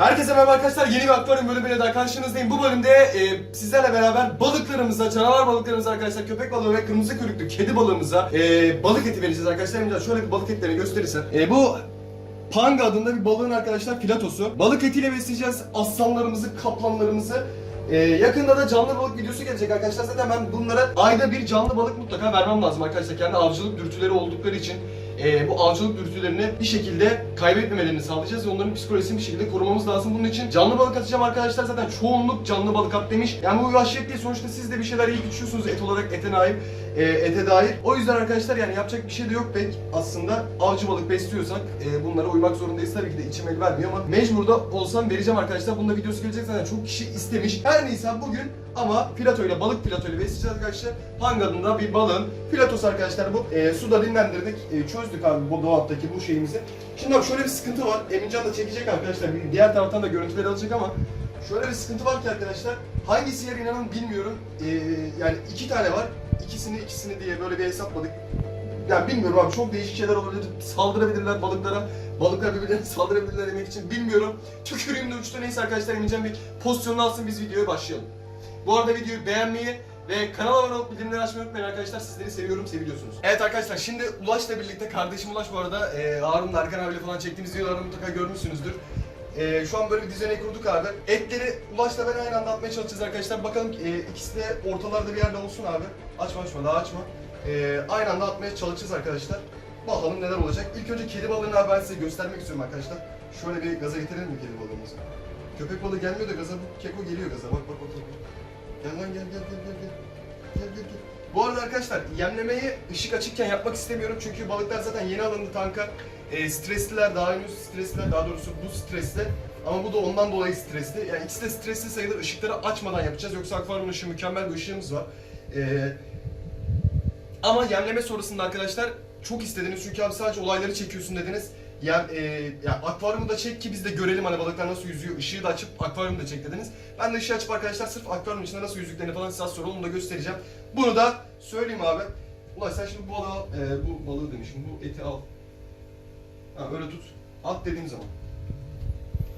Herkese merhaba arkadaşlar. Yeni bir akvaryum bölümüyle daha karşınızdayım. Bu bölümde e, sizlerle beraber balıklarımıza, canavar balıklarımıza arkadaşlar, köpek balığı ve kırmızı kuyruklu kedi balığımıza e, balık eti vereceğiz arkadaşlar. Emrecan şöyle bir balık etlerini gösterirsen. E, bu Panga adında bir balığın arkadaşlar filatosu. Balık etiyle besleyeceğiz aslanlarımızı, kaplanlarımızı. E, yakında da canlı balık videosu gelecek arkadaşlar. Zaten ben bunlara ayda bir canlı balık mutlaka vermem lazım arkadaşlar. Kendi avcılık dürtüleri oldukları için e, bu avcılık dürtülerini bir şekilde kaybetmemelerini sağlayacağız ve onların psikolojisini bir şekilde korumamız lazım. Bunun için canlı balık atacağım arkadaşlar. Zaten çoğunluk canlı balık at demiş. Yani bu vahşet değil. Sonuçta siz de bir şeyler iyi içiyorsunuz et olarak ete dair, e, ete dair. O yüzden arkadaşlar yani yapacak bir şey de yok pek aslında. Avcı balık besliyorsak e, bunlara uymak zorundayız. Tabii ki de içim el vermiyor ama mecbur da olsam vereceğim arkadaşlar. Bunun da videosu gelecek zaten çok kişi istemiş. Her neyse bugün ama platoyla balık platoyla besleyeceğiz arkadaşlar. Hang adında bir balığın platosu arkadaşlar bu. E, suda dinlendirdik. E, çözdük abi bu dolaptaki bu şeyimizi. Şimdi abi şöyle bir sıkıntı var. Emincan da çekecek arkadaşlar. Diğer taraftan da görüntüleri alacak ama şöyle bir sıkıntı var ki arkadaşlar. Hangisi yer inanın bilmiyorum. E, yani iki tane var. İkisini ikisini diye böyle bir hesapladık. Yani bilmiyorum abi çok değişik şeyler olabilir. Saldırabilirler balıklara. Balıklar birbirlerine saldırabilirler demek için bilmiyorum. Tükürüğümde uçtu neyse arkadaşlar Emincan bir pozisyonunu alsın biz videoya başlayalım. Bu arada videoyu beğenmeyi ve kanala abone olup bildirimleri açmayı unutmayın arkadaşlar. Sizleri seviyorum, seviliyorsunuz. Evet arkadaşlar şimdi Ulaş'la birlikte, kardeşim Ulaş bu arada e, Harun'la Erkan abiyle falan çektiğimiz videoları mutlaka görmüşsünüzdür. E, şu an böyle bir düzenek kurduk abi. Etleri Ulaş'la ben aynı anda atmaya çalışacağız arkadaşlar. Bakalım e, ikisi de ortalarda bir yerde olsun abi. Açma açma daha açma. E, aynı anda atmaya çalışacağız arkadaşlar. Bakalım neler olacak. İlk önce kedi balığını abi ben size göstermek istiyorum arkadaşlar. Şöyle bir gaza getirelim mi kedi balığımızı? Köpek balığı gelmiyor da gaza bu keko geliyor gaza. Bak bak bak. bak. Gel lan gel gel gel gel. Gel gel gel. Bu arada arkadaşlar yemlemeyi ışık açıkken yapmak istemiyorum çünkü balıklar zaten yeni alındı tanka. E, stresliler daha henüz stresliler daha doğrusu bu stresli ama bu da ondan dolayı stresli. Yani ikisi de stresli sayılır. Işıkları açmadan yapacağız yoksa akvaryum ışığı mükemmel bir ışığımız var. E, ama yemleme sonrasında arkadaşlar çok istediniz çünkü abi sadece olayları çekiyorsun dediniz. Yem, e, ya akvaryumu da çek ki biz de görelim hani balıklar nasıl yüzüyor. Işığı da açıp akvaryumu da çek dediniz. Ben de ışığı açıp arkadaşlar sırf akvaryum içinde nasıl yüzdüklerini falan size sonra onu da göstereceğim. Bunu da söyleyeyim abi. Ulan sen şimdi bu balığı al, e, bu balığı demişim, bu eti al. Ha öyle tut. At dediğim zaman.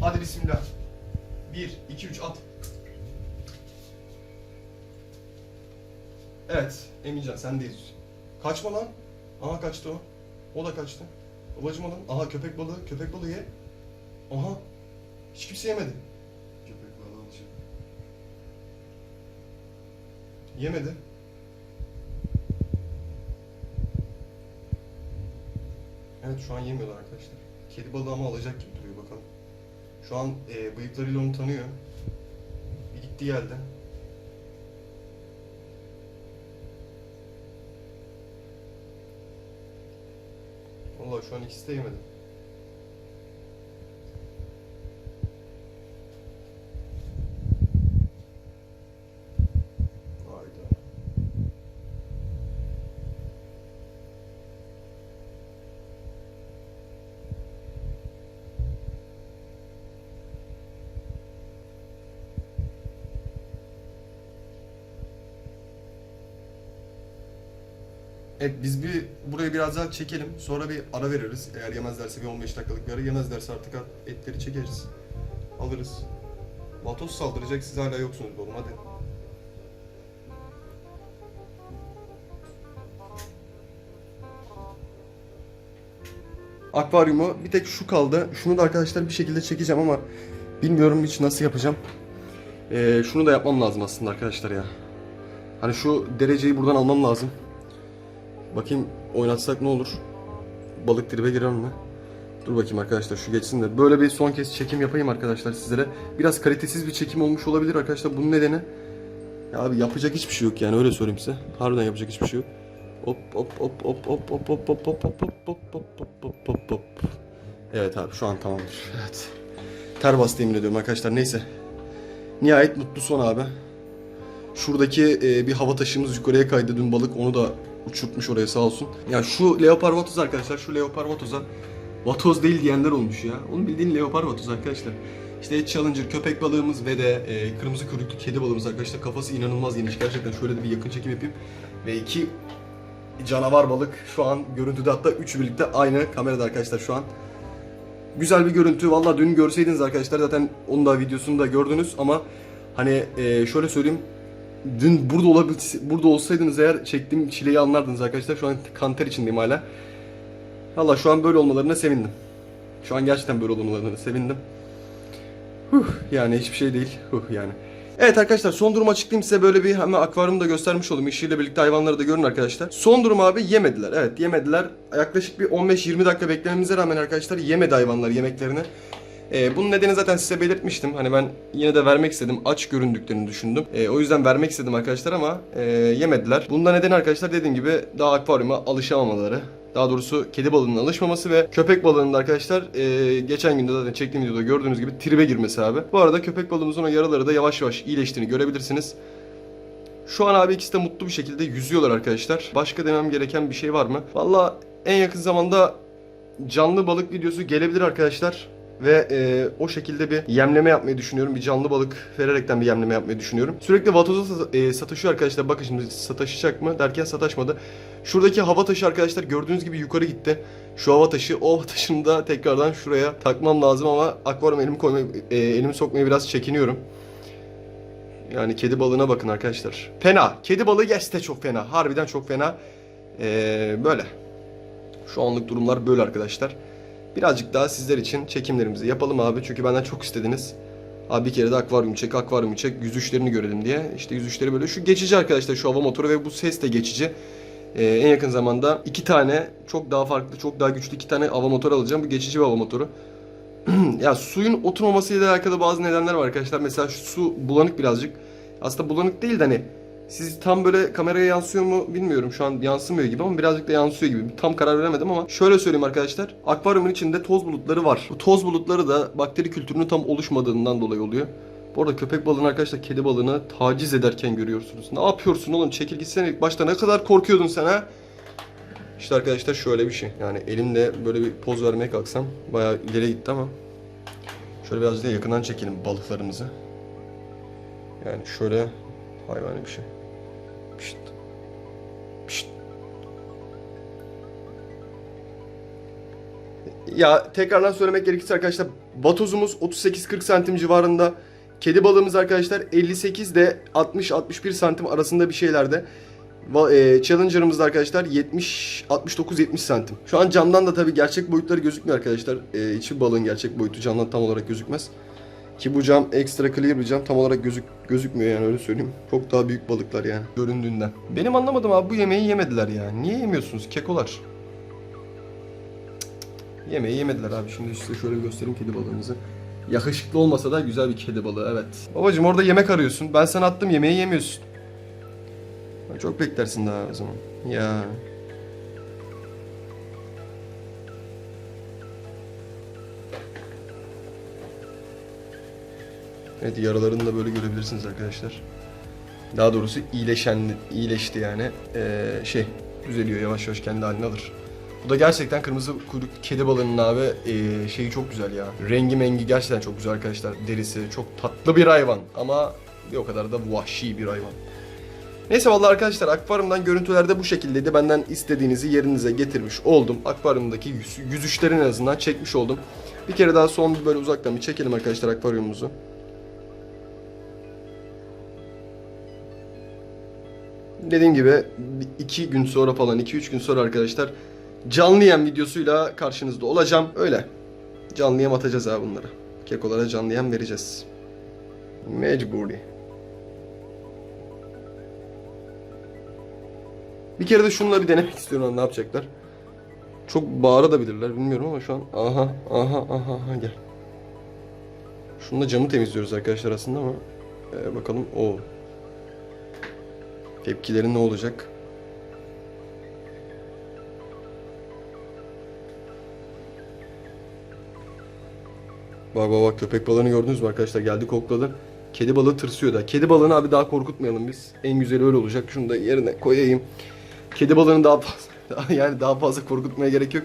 Hadi bismillah. 1, 2, 3 at. Evet, Emincan sendeyiz. Kaçma lan. Aha kaçtı o. O da kaçtı. Babacım lan. Aha köpek balığı, köpek balığı ye. Aha. Hiç kimse yemedi. Köpek balığı alacak. Yemedi. Evet şu an yemiyorlar arkadaşlar. Kedi balığı ama alacak gibi duruyor bakalım. Şu an e, bıyıklarıyla onu tanıyor. Bir gitti geldi. Vallahi şu an ikisi de yemedi. Evet biz bir burayı biraz daha çekelim. Sonra bir ara veririz. Eğer yemezlerse bir 15 dakikalık bir ara. Yemezlerse artık etleri çekeriz. Alırız. Vatos saldıracak siz hala yoksunuz oğlum hadi. Akvaryumu bir tek şu kaldı. Şunu da arkadaşlar bir şekilde çekeceğim ama bilmiyorum hiç nasıl yapacağım. Ee, şunu da yapmam lazım aslında arkadaşlar ya. Hani şu dereceyi buradan almam lazım. Bakayım oynatsak ne olur? Balık tribe girer mi? Dur bakayım arkadaşlar şu geçsin de. Böyle bir son kez çekim yapayım arkadaşlar sizlere. Biraz kalitesiz bir çekim olmuş olabilir arkadaşlar. Bunun nedeni ya abi yapacak hiçbir şey yok yani öyle söyleyeyim size. Harbiden yapacak hiçbir şey yok. Hop hop hop hop hop hop hop hop hop hop hop hop hop hop hop hop. Evet abi şu an tamamdır. Evet. Ter bastı yemin ediyorum arkadaşlar neyse. Nihayet mutlu son abi. Şuradaki e, bir hava taşımız yukarıya kaydı dün balık onu da uçurtmuş oraya sağ olsun. Ya şu leopar vatoz arkadaşlar şu leopar vatoza vatoz değil diyenler olmuş ya. Onun bildiğin leopar vatoz arkadaşlar. İşte Challenger köpek balığımız ve de e, kırmızı kuyruklu kedi balığımız arkadaşlar. Kafası inanılmaz geniş. Gerçekten şöyle de bir yakın çekim yapayım. Ve iki canavar balık şu an görüntüde hatta üçü birlikte aynı kamerada arkadaşlar şu an. Güzel bir görüntü. Valla dün görseydiniz arkadaşlar zaten onun da videosunu da gördünüz ama hani e, şöyle söyleyeyim. Dün burada olabil burada olsaydınız eğer çektiğim çileyi anlardınız arkadaşlar. Şu an kanter içindeyim hala. Valla şu an böyle olmalarına sevindim. Şu an gerçekten böyle olmalarına sevindim. Huh, yani hiçbir şey değil. Huh, yani. Evet arkadaşlar son durumu açıklayayım size böyle bir hemen akvaryumu da göstermiş olayım. İşiyle birlikte hayvanları da görün arkadaşlar. Son durum abi yemediler. Evet yemediler. Yaklaşık bir 15-20 dakika beklememize rağmen arkadaşlar yemedi hayvanlar yemeklerini. Ee, bunun nedeni zaten size belirtmiştim. Hani ben yine de vermek istedim. Aç göründüklerini düşündüm. Ee, o yüzden vermek istedim arkadaşlar ama e, yemediler. Bunda nedeni arkadaşlar dediğim gibi daha akvaryuma alışamamaları. Daha doğrusu kedi balığının alışmaması ve köpek balığının da arkadaşlar e, geçen günde zaten çektiğim videoda gördüğünüz gibi tribe girmesi abi. Bu arada köpek balığımızın o yaraları da yavaş yavaş iyileştiğini görebilirsiniz. Şu an abi ikisi de mutlu bir şekilde yüzüyorlar arkadaşlar. Başka demem gereken bir şey var mı? Valla en yakın zamanda canlı balık videosu gelebilir arkadaşlar. Ve e, o şekilde bir yemleme yapmayı düşünüyorum. Bir canlı balık vererekten bir yemleme yapmayı düşünüyorum. Sürekli vatoza e, sataşıyor arkadaşlar. Bakın şimdi sataşacak mı derken sataşmadı. Şuradaki hava taşı arkadaşlar gördüğünüz gibi yukarı gitti. Şu hava taşı, o hava taşını da tekrardan şuraya takmam lazım ama akvaryuma elimi koymaya, e, elimi sokmaya biraz çekiniyorum. Yani kedi balığına bakın arkadaşlar. Fena. Kedi balığı gerçekten çok fena. Harbiden çok fena. Ee, böyle. Şu anlık durumlar böyle arkadaşlar. Birazcık daha sizler için çekimlerimizi yapalım abi. Çünkü benden çok istediniz. Abi bir kere de akvaryum çek, akvaryum çek, yüzüşlerini görelim diye. İşte yüzüşleri böyle. Şu geçici arkadaşlar şu hava motoru ve bu ses de geçici. Ee, en yakın zamanda iki tane çok daha farklı, çok daha güçlü iki tane hava motoru alacağım. Bu geçici bir hava motoru. ya suyun oturmamasıyla alakalı bazı nedenler var arkadaşlar. Mesela şu su bulanık birazcık. Aslında bulanık değil de hani siz tam böyle kameraya yansıyor mu bilmiyorum. Şu an yansımıyor gibi ama birazcık da yansıyor gibi. Tam karar veremedim ama şöyle söyleyeyim arkadaşlar. Akvaryumun içinde toz bulutları var. Bu toz bulutları da bakteri kültürünün tam oluşmadığından dolayı oluyor. Bu arada köpek balığını arkadaşlar kedi balığını taciz ederken görüyorsunuz. Ne yapıyorsun oğlum? Çekil gitsene ilk başta ne kadar korkuyordun sen ha? İşte arkadaşlar şöyle bir şey. Yani elimle böyle bir poz vermeye kalksam bayağı ileri gitti ama şöyle biraz da yakından çekelim balıklarımızı. Yani şöyle hayvani bir şey. Pişt. Pişt. Ya tekrardan söylemek gerekirse arkadaşlar vatozumuz 38-40 santim civarında. Kedi balığımız arkadaşlar 58 de 60-61 santim arasında bir şeylerde. E, Challenger'ımız da arkadaşlar 70 69-70 santim. Şu an camdan da tabii gerçek boyutları gözükmüyor arkadaşlar. E, hiçbir balığın gerçek boyutu camdan tam olarak gözükmez. Ki bu cam ekstra clear bir cam tam olarak gözük gözükmüyor yani öyle söyleyeyim. Çok daha büyük balıklar yani göründüğünden. Benim anlamadım abi bu yemeği yemediler ya. Niye yemiyorsunuz kekolar? Yemeği yemediler abi. Şimdi size şöyle bir göstereyim kedi balığımızı. Yakışıklı olmasa da güzel bir kedi balığı evet. Babacım orada yemek arıyorsun. Ben sana attım yemeği yemiyorsun. Çok beklersin daha o zaman. Ya. Evet yaralarını da böyle görebilirsiniz arkadaşlar. Daha doğrusu iyileşen, iyileşti yani. Ee, şey düzeliyor yavaş yavaş kendi halini alır. Bu da gerçekten kırmızı kuyruk kedi balığının abi ee, şeyi çok güzel ya. Rengi mengi gerçekten çok güzel arkadaşlar. Derisi çok tatlı bir hayvan ama bir o kadar da vahşi bir hayvan. Neyse vallahi arkadaşlar akvaryumdan görüntülerde bu şekildeydi. Benden istediğinizi yerinize getirmiş oldum. Akvaryumdaki yüz, yüzüşlerin en azından çekmiş oldum. Bir kere daha son bir böyle uzaktan bir çekelim arkadaşlar akvaryumumuzu. Dediğim gibi bir- iki gün sonra falan iki üç gün sonra arkadaşlar canlı yem videosuyla karşınızda olacağım. Öyle. Canlı yem atacağız abi bunları. Kekolara canlı yem vereceğiz. Mecburi. Bir kere de şununla bir denemek istiyorum ne yapacaklar. Çok bağırabilirler bilmiyorum ama şu an aha aha aha aha gel. Şununla camı temizliyoruz arkadaşlar aslında ama e, bakalım o tepkileri ne olacak? Bak bak bak köpek balığını gördünüz mü arkadaşlar geldi kokladı. Kedi balığı tırsıyor da. Kedi balığını abi daha korkutmayalım biz. En güzeli öyle olacak. Şunu da yerine koyayım. Kedi balığını daha fazla yani daha fazla korkutmaya gerek yok.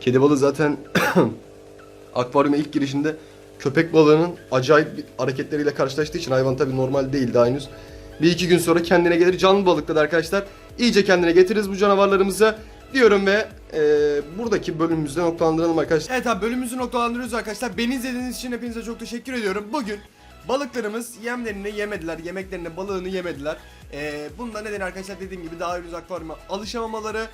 Kedi balığı zaten akvaryuma ilk girişinde köpek balığının acayip hareketleriyle karşılaştığı için hayvan tabii normal değil daha henüz. Bir iki gün sonra kendine gelir canlı balıkta da arkadaşlar. iyice kendine getiririz bu canavarlarımızı diyorum ve e, buradaki bölümümüzde noktalandıralım arkadaşlar. Evet abi bölümümüzü noktalandırıyoruz arkadaşlar. Beni izlediğiniz için hepinize çok teşekkür ediyorum. Bugün balıklarımız yemlerini yemediler, yemeklerini, balığını yemediler. E, bunun da nedeni arkadaşlar dediğim gibi daha henüz akvaryuma alışamamaları.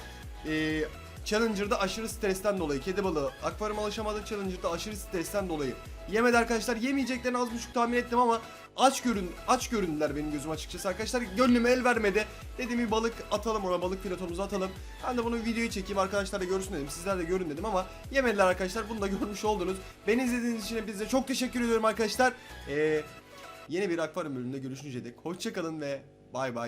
E, Challenger'da aşırı stresten dolayı kedi balığı akvaryuma alışamadı. Challenger'da aşırı stresten dolayı yemedi arkadaşlar. Yemeyeceklerini az buçuk tahmin ettim ama aç görün aç göründüler benim gözüm açıkçası arkadaşlar. Gönlüme el vermedi. Dedim bir balık atalım ona balık filotomuzu atalım. Ben de bunu videoyu çekeyim arkadaşlar da görsün dedim. Sizler de görün dedim ama yemediler arkadaşlar. Bunu da görmüş oldunuz. Beni izlediğiniz için hepinize çok teşekkür ediyorum arkadaşlar. Ee, yeni bir akvaryum bölümünde görüşünceye dek hoşçakalın ve bay bay.